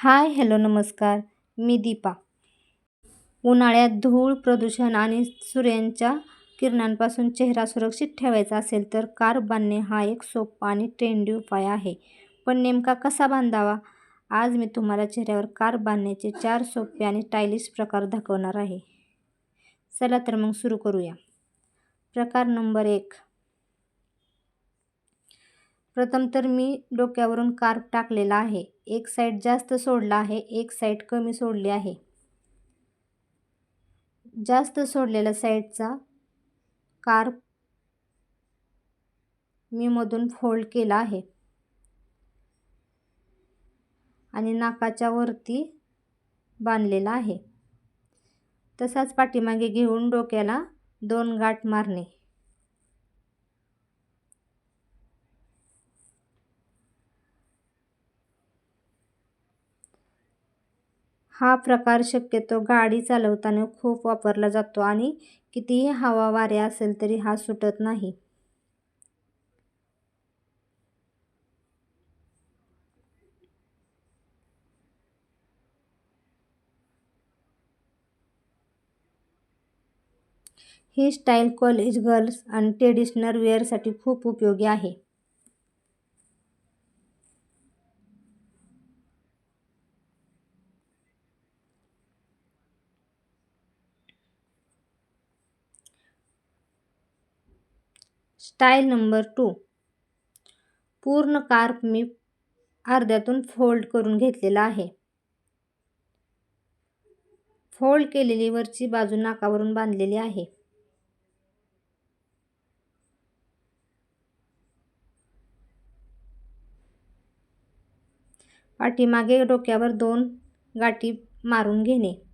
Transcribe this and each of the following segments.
Hi hello नमस्कार. मी दीपा. उन्हाळ्यात धूळ प्रदूषण आणि सूर्यांच्या किरणांपासून चेहरा सुरक्षित ठेवायचा असेल तर कार बांधणे हा एक सोपा आणि ट्रेंडी उपाय आहे. पण नेमका कसा बांधावा? आज मी तुम्हाला चेहऱ्यावर कार बांधण्याचे चार सोपे आणि स्टायलिश प्रकार दाखवणार आहे. चला तर मग सुरू करूया. प्रकार नंबर एक. प्रथम तर मी डोक्यावरून कार्प टाकलेला आहे. एक साईड जास्त सोडला आहे एक साईड कमी सोडली आहे. जास्त सोडलेल्या साईडचा कार्प मी मधून फोल्ड केला आहे. आणि नाकाच्या वरती बांधलेला आहे. तसाच पाठीमागे घेऊन डोक्याला दोन गाठ मारणे. हा प्रकार शक्यतो गाडी चालवताना खूप वापरला जातो आणि कितीही हवा वारे असेल तरी हा सुटत नाही. ही स्टाईल कॉलेज गर्ल्स आणि ट्रेडिशनल वेअरसाठी खूप उपयोगी आहे. Style number two. पूर्ण कार्प मी अर्ध्यातून फोल्ड करून घेतलेला आहे. फोल्ड केलेली वरची बाजू नाकावरून बांधलेली आहे. पाठीमागे डोक्यावर दोन गाठी मारून घेणे.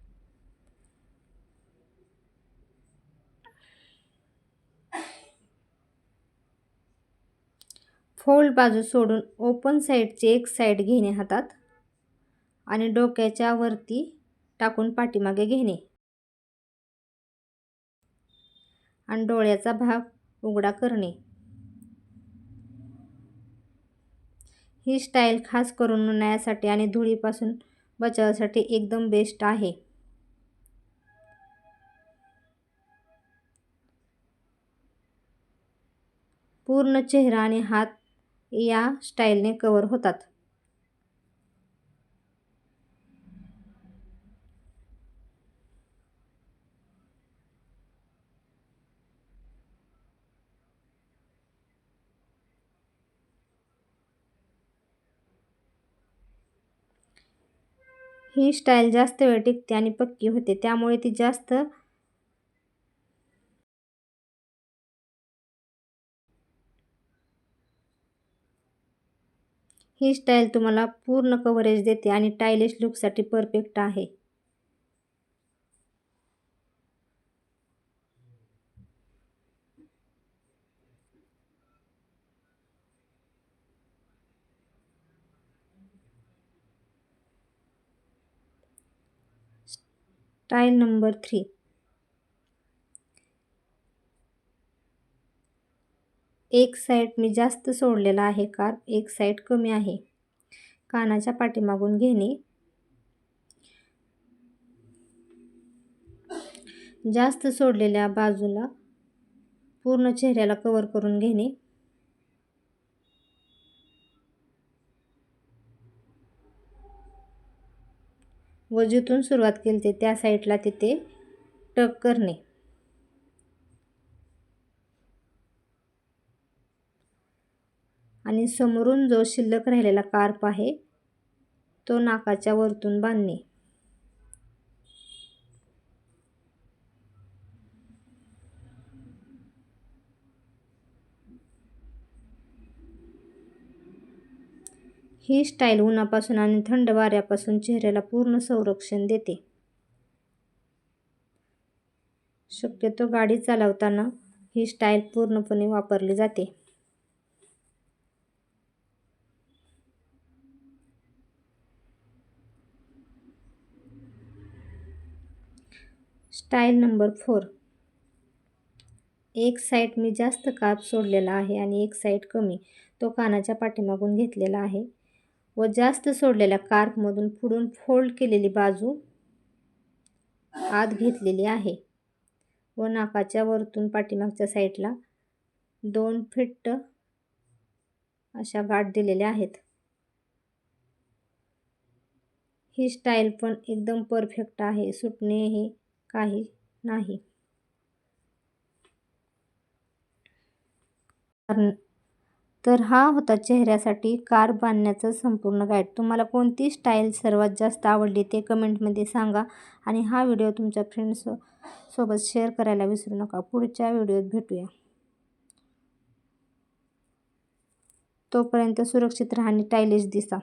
फोल्ड बाजू सोडून ओपन साईडची एक साईड घेणे हातात आणि डोक्याच्या वरती टाकून पाठीमागे घेणे. आणि डोळ्याचा भाग उघडा करणे. ही स्टाईल खास करून उन्हाळ्यासाठी आणि धुळीपासून बचावासाठी एकदम बेस्ट आहे. पूर्ण चेहरा आणि हात या स्टाईलने कवर होतात. ही स्टाईल जास्त वेळ टिकते आणि पक्की होते त्यामुळे ती जास्त ही स्टाईल तुम्हाला पूर्ण कव्हरेज देते आणि टायलिश लुकसाठी परफेक्ट आहे. Style number three. एक साईड मी जास्त सोडलेला आहे कार एक साईड कमी आहे. कानाच्या पाठीमागून घेणे. जास्त सोडलेल्या बाजूला पूर्ण चेहऱ्याला कवर करून घेणे. व जिथून सुरुवात केली ते त्या साईडला तिथे टक करणे. आणि समोरून जो शिल्लक राहिलेला कार्प आहे तो नाकाच्या वरतून बांधणे. ही स्टाईल उन्हापासून आणि थंड वाऱ्यापासून चेहऱ्याला पूर्ण संरक्षण देते. शक्यतो गाडी चालवताना ही स्टाईल पूर्णपणे वापरली जाते. Style number four. एक साईड मी जास्त काप सोडलेला आहे आणि एक साईड कमी. तो कानाच्या पाठीमागून घेतलेला आहे. व जास्त सोडलेल्या कार्कमधून पुढून फोल्ड केलेली बाजू आत घेतलेली आहे. व नाकाच्या वरतून पाठीमागच्या साईडला दोन फिट्ट अशा गाठ दिलेल्या आहेत. ही स्टाईल पण एकदम परफेक्ट आहे. सुटणे हे काही नाही. तर हा होता चेहऱ्यासाठी कार बांधण्याचं संपूर्ण गाईड तुम्हाला कोणती स्टाईल सर्वात जास्त आवडली ते कमेंटमध्ये सांगा आणि हा व्हिडिओ तुमच्या फ्रेंड्स सोबत शेअर करायला विसरू नका. पुढच्या व्हिडिओत भेटूया. तोपर्यंत सुरक्षित राहा आणि टायलिश दिसा.